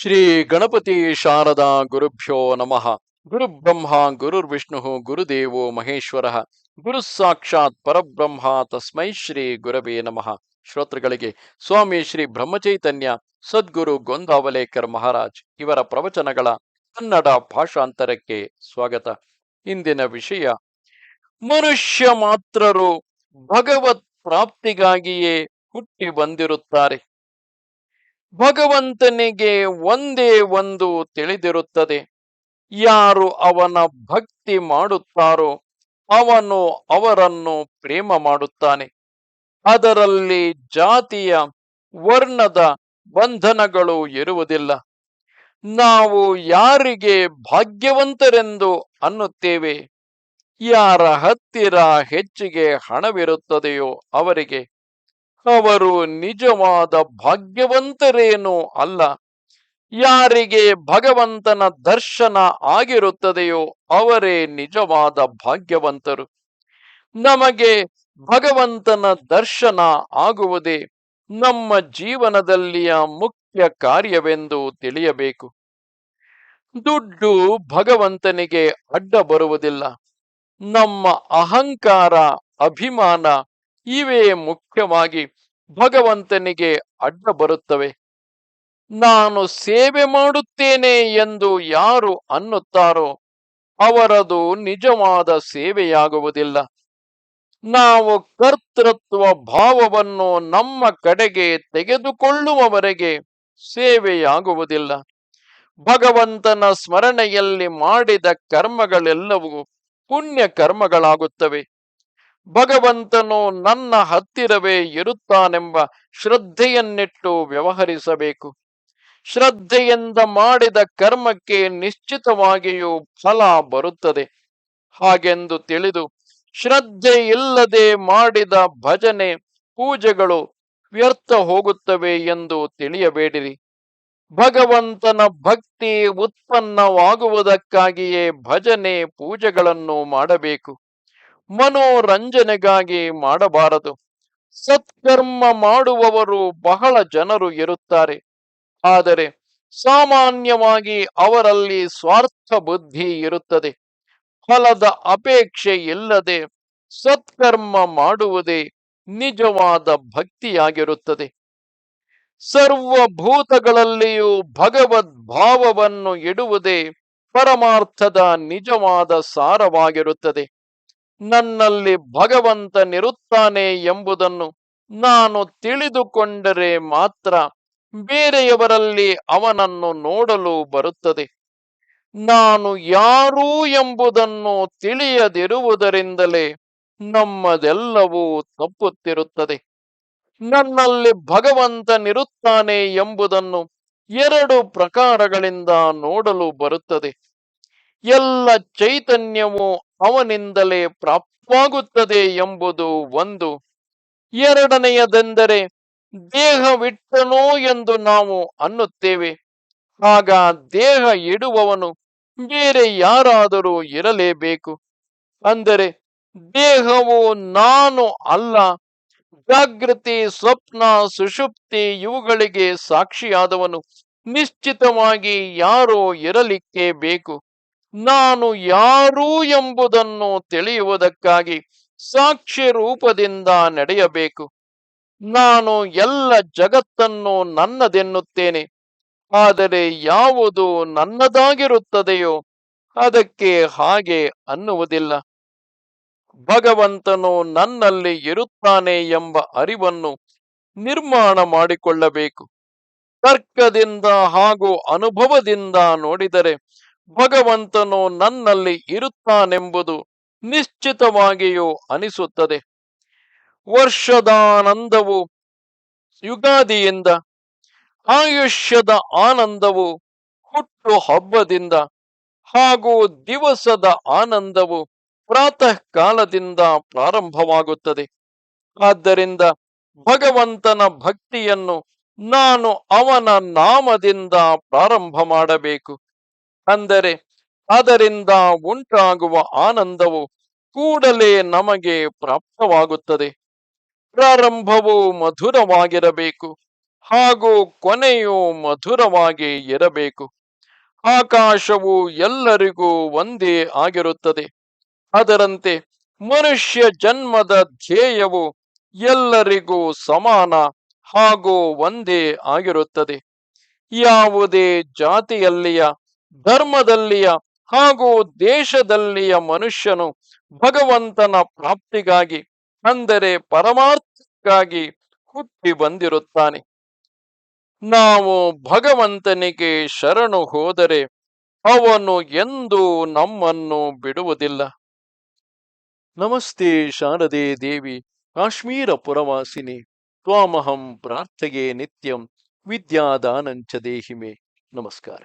ಶ್ರೀ ಗಣಪತಿ ಶಾರದಾ ಗುರುಭ್ಯೋ ನಮಃ. ಗುರು ಬ್ರಹ್ಮ ಗುರುರ್ವಿಷ್ಣು ಗುರುದೇವೋ ಮಹೇಶ್ವರ, ಗುರು ಸಾಕ್ಷಾತ್ ಪರಬ್ರಹ್ಮ ತಸ್ಮೈ ಶ್ರೀ ಗುರವೇ ನಮಃ. ಶ್ರೋತೃಗಳಿಗೆ ಸ್ವಾಮಿ ಶ್ರೀ ಬ್ರಹ್ಮಚೈತನ್ಯ, ಸದ್ಗುರು ಗೊಂದಾವಲೇಕರ್ ಮಹಾರಾಜ್ ಇವರ ಪ್ರವಚನಗಳ ಕನ್ನಡ ಭಾಷಾಂತರಕ್ಕೆ ಸ್ವಾಗತ. ಇಂದಿನ ವಿಷಯ, ಮನುಷ್ಯ ಮಾತ್ರರು ಭಗವತ್ ಪ್ರಾಪ್ತಿಗಾಗಿಯೇ ಹುಟ್ಟಿ ಬಂದಿರುತ್ತಾರೆ. ಭಗವಂತನಿಗೆ ಒಂದೇ ಒಂದು ತಿಳಿದಿರುತ್ತದೆ. ಯಾರು ಅವನ ಭಕ್ತಿ ಮಾಡುತ್ತಾರೋ ಅವನು ಅವರನ್ನು ಪ್ರೇಮ ಮಾಡುತ್ತಾನೆ. ಅದರಲ್ಲಿ ಜಾತಿಯ ವರ್ಣದ ಬಂಧನಗಳು ಇರುವುದಿಲ್ಲ. ನಾವು ಯಾರಿಗೆ ಭಾಗ್ಯವಂತರೆಂದು ಅನ್ನುತ್ತೇವೆ? ಯಾರ ಹತ್ತಿರ ಹೆಚ್ಚಿಗೆ ಹಣವಿರುತ್ತದೆಯೋ ಅವರಿಗೆ. ಅವರು ನಿಜವಾದ ಭಾಗ್ಯವಂತರೇನು ಅಲ್ಲ. ಯಾರಿಗೆ ಭಗವಂತನ ದರ್ಶನ ಆಗಿರುತ್ತದೆಯೋ ಅವರೇ ನಿಜವಾದ ಭಾಗ್ಯವಂತರು. ನಮಗೆ ಭಗವಂತನ ದರ್ಶನ ಆಗುವುದೇ ನಮ್ಮ ಜೀವನದಲ್ಲಿಯ ಮುಖ್ಯ ಕಾರ್ಯವೆಂದು ತಿಳಿಯಬೇಕು. ದುಡ್ಡು ಭಗವಂತನಿಗೆ ಅಡ್ಡ ಬರುವುದಿಲ್ಲ. ನಮ್ಮ ಅಹಂಕಾರ, ಅಭಿಮಾನ ಇವೇ ಮುಖ್ಯವಾಗಿ ಭಗವಂತನಿಗೆ ಅಡ್ಡ ಬರುತ್ತವೆ. ನಾನು ಸೇವೆ ಮಾಡುತ್ತೇನೆ ಎಂದು ಯಾರು ಅನ್ನುತ್ತಾರೋ ಅವರದು ನಿಜವಾದ ಸೇವೆಯಾಗುವುದಿಲ್ಲ. ನಾವು ಕರ್ತೃತ್ವ ಭಾವವನ್ನು ನಮ್ಮ ಕಡೆಗೆ ತೆಗೆದುಕೊಳ್ಳುವವರೆಗೆ ಸೇವೆಯಾಗುವುದಿಲ್ಲ. ಭಗವಂತನ ಸ್ಮರಣೆಯಲ್ಲಿ ಮಾಡಿದ ಕರ್ಮಗಳೆಲ್ಲವೂ ಪುಣ್ಯ ಕರ್ಮಗಳಾಗುತ್ತವೆ. ಭಗವಂತನು ನನ್ನ ಹತ್ತಿರವೇ ಇರುತ್ತಾನೆಂಬ ಶ್ರದ್ಧೆಯನ್ನಿಟ್ಟು ವ್ಯವಹರಿಸಬೇಕು. ಶ್ರದ್ಧೆಯಿಂದ ಮಾಡಿದ ಕರ್ಮಕ್ಕೆ ನಿಶ್ಚಿತವಾಗಿಯೂ ಫಲ ಬರುತ್ತದೆ. ಹಾಗೆಂದು ತಿಳಿದು ಶ್ರದ್ಧೆ ಇಲ್ಲದೆ ಮಾಡಿದ ಭಜನೆ ಪೂಜೆಗಳು ವ್ಯರ್ಥ ಹೋಗುತ್ತವೆ ಎಂದು ತಿಳಿಯಬೇಡಿರಿ. ಭಗವಂತನ ಭಕ್ತಿ ಉತ್ಪನ್ನವಾಗುವುದಕ್ಕಾಗಿಯೇ ಭಜನೆ ಪೂಜೆಗಳನ್ನು ಮಾಡಬೇಕು. ಮನೋರಂಜನೆಗಾಗಿ ಮಾಡಬಾರದು. ಸತ್ಕರ್ಮ ಮಾಡುವವರು ಬಹಳ ಜನರು ಇರುತ್ತಾರೆ. ಆದರೆ ಸಾಮಾನ್ಯವಾಗಿ ಅವರಲ್ಲಿ ಸ್ವಾರ್ಥ ಬುದ್ಧಿ ಇರುತ್ತದೆ. ಫಲದ ಅಪೇಕ್ಷೆ ಇಲ್ಲದೆ ಸತ್ಕರ್ಮ ಮಾಡುವುದೇ ನಿಜವಾದ ಭಕ್ತಿಯಾಗಿರುತ್ತದೆ. ಸರ್ವಭೂತಗಳಲ್ಲಿಯೂ ಭಗವದ್ ಭಾವವನ್ನು ಇಡುವುದೇ ಪರಮಾರ್ಥದ ನಿಜವಾದ ಸಾರವಾಗಿರುತ್ತದೆ. ನನ್ನಲ್ಲಿ ಭಗವಂತನಿರುತ್ತಾನೆ ಎಂಬುದನ್ನು ನಾನು ತಿಳಿದುಕೊಂಡರೆ ಮಾತ್ರ ಬೇರೆಯವರಲ್ಲಿ ಅವನನ್ನು ನೋಡಲು ಬರುತ್ತದೆ. ನಾನು ಯಾರು ಎಂಬುದನ್ನು ತಿಳಿಯದಿರುವುದರಿಂದಲೇ ನಮ್ಮದೆಲ್ಲವೂ ತಪ್ಪುತ್ತಿರುತ್ತದೆ. ನನ್ನಲ್ಲಿ ಭಗವಂತನಿರುತ್ತಾನೆ ಎಂಬುದನ್ನು ಎರಡು ಪ್ರಕಾರಗಳಿಂದ ನೋಡಲು ಬರುತ್ತದೆ. ಎಲ್ಲ ಚೈತನ್ಯವು ಅವನಿಂದಲೇ ಪ್ರಾಪ್ತವಾಗುತ್ತದೆ ಎಂಬುದು ಒಂದು. ಎರಡನೆಯದೆಂದರೆ, ದೇಹವಿಟ್ಟನು ಎಂದು ನಾವು ಅನ್ನುತ್ತೇವೆ. ಆಗ ದೇಹ ಇಡುವವನು ಬೇರೆ ಯಾರಾದರೂ ಇರಲೇಬೇಕು. ಅಂದರೆ, ದೇಹವು ನಾನು ಅಲ್ಲ, ಜಾಗೃತಿ, ಸ್ವಪ್ನ, ಸುಷುಪ್ತಿ ಇವುಗಳಿಗೆ ಸಾಕ್ಷಿಯಾದವನು ನಿಶ್ಚಿತವಾಗಿ ಯಾರೋ ಇರಲಿಕ್ಕೆ ಬೇಕು. ನಾನು ಯಾರು ಎಂಬುದನ್ನು ತಿಳಿಯುವುದಕ್ಕಾಗಿ ಸಾಕ್ಷಿ ರೂಪದಿಂದ ನಡೆಯಬೇಕು. ನಾನು ಎಲ್ಲ ಜಗತ್ತನ್ನು ನನ್ನದೆನ್ನುತ್ತೇನೆ. ಆದರೆ ಯಾವುದು ನನ್ನದಾಗಿರುತ್ತದೆಯೋ ಅದಕ್ಕೆ ಹಾಗೆ ಅನ್ನುವುದಿಲ್ಲ. ಭಗವಂತನು ನನ್ನಲ್ಲಿ ಇರುತ್ತಾನೆ ಎಂಬ ಅರಿವನ್ನು ನಿರ್ಮಾಣ ಮಾಡಿಕೊಳ್ಳಬೇಕು. ತರ್ಕದಿಂದ ಹಾಗೂ ಅನುಭವದಿಂದ ನೋಡಿದರೆ ಭಗವಂತನು ನನ್ನಲ್ಲಿ ಇರುತ್ತಾನೆಂಬುದು ನಿಶ್ಚಿತವಾಗಿಯೂ ಅನಿಸುತ್ತದೆ. ವರ್ಷದಾನಂದವು ಯುಗಾದಿಯಿಂದ, ಆಯುಷ್ಯದ ಆನಂದವು ಹುಟ್ಟು ಹಬ್ಬದಿಂದ ಹಾಗೂ ದಿವಸದ ಆನಂದವು ಪ್ರಾತಃ ಕಾಲದಿಂದ ಪ್ರಾರಂಭವಾಗುತ್ತದೆ. ಆದ್ದರಿಂದ ಭಗವಂತನ ಭಕ್ತಿಯನ್ನು ನಾನು ಅವನ ನಾಮದಿಂದ ಪ್ರಾರಂಭ ಮಾಡಬೇಕು. ಅಂದರೆ ಅದರಿಂದ ಉಂಟಾಗುವ ಆನಂದವು ಕೂಡಲೇ ನಮಗೆ ಪ್ರಾಪ್ತವಾಗುತ್ತದೆ. ಪ್ರಾರಂಭವು ಮಧುರವಾಗಿರಬೇಕು, ಹಾಗೂ ಕೊನೆಯು ಮಧುರವಾಗಿ ಇರಬೇಕು. ಆಕಾಶವು ಎಲ್ಲರಿಗೂ ಒಂದೇ ಆಗಿರುತ್ತದೆ. ಅದರಂತೆ ಮನುಷ್ಯ ಜನ್ಮದ ಧ್ಯೇಯವು ಎಲ್ಲರಿಗೂ ಸಮಾನ ಹಾಗೂ ಒಂದೇ ಆಗಿರುತ್ತದೆ. ಯಾವುದೇ ಜಾತಿಯಲ್ಲಿಯ ಧರ್ಮದಲ್ಲಿಯ ಹಾಗೂ ದೇಶದಲ್ಲಿಯ ಮನುಷ್ಯನು ಭಗವಂತನ ಪ್ರಾಪ್ತಿಗಾಗಿ, ಅಂದರೆ ಪರಮಾರ್ಥಕ್ಕಾಗಿ ಹುಟ್ಟಿ ಬಂದಿರುತ್ತಾನೆ. ನಾವು ಭಗವಂತನಿಗೆ ಶರಣು ಹೋದರೆ ಅವನು ಎಂದೂ ನಮ್ಮನ್ನು ಬಿಡುವುದಿಲ್ಲ. ನಮಸ್ತೆ ಶಾರದೆ ದೇವಿ ಕಾಶ್ಮೀರ ಪುರವಾಸಿನಿ ತ್ವಾಮಹಂ ಪ್ರಾರ್ಥೆಯೇ ನಿತ್ಯಂ, ವಿದ್ಯಾದಾನಂಚ ದೇಹಿಮೆ. ನಮಸ್ಕಾರ.